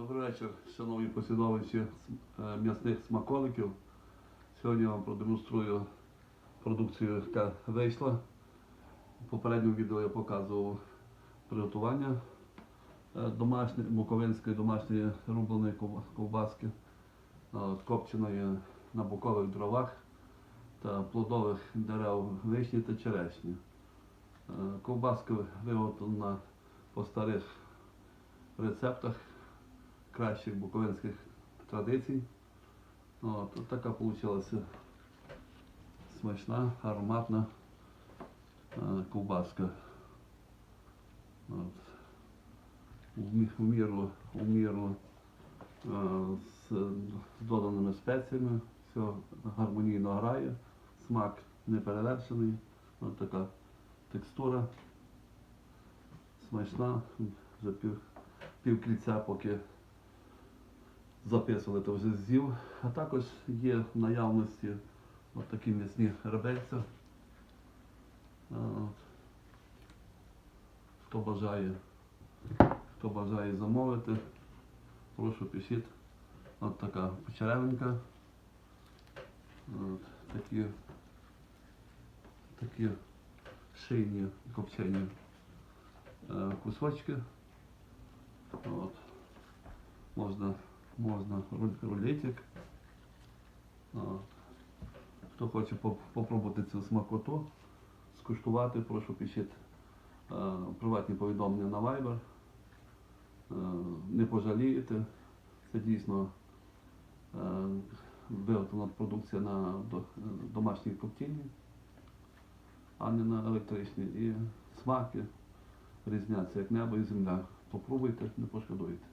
Добрий вечір, шановні послідовники е, м'ясних смаколиків. Сьогодні я вам продемонструю продукцію, яка вийшла. У попередньому відео я показував приготування е, домашньої, буковинської домашньої рубленої ковбаски, е, копченої на букових дровах та плодових дерев вишні та черешні. Ковбаска виготовлена по старих рецептах кращих буковинських традицій. От, от така вийшла смачна, ароматна е, ковбаска. От. В міру е, з доданими спеціями, все гармонійно грає, смак не перевершений, от така текстура смачна, вже пів, пів кільця, поки записували, то вже з'їв. А також є в наявності от такі м'ясні ребельця. Хто бажає, хто бажає замовити, прошу пишіть. От така почеревинка. От такі, такі шийні копчені е, кусочки. От. Можна, можна рулетик. Хто хоче поп- попробувати цю смакоту, скуштувати, прошу пишіть приватні повідомлення на Viber. Не пожалієте. Це дійсно виготовлена продукція на домашній коптільні, а не на електричній. І смаки різняться як небо і земля. Попробуйте, не пошкодуєте.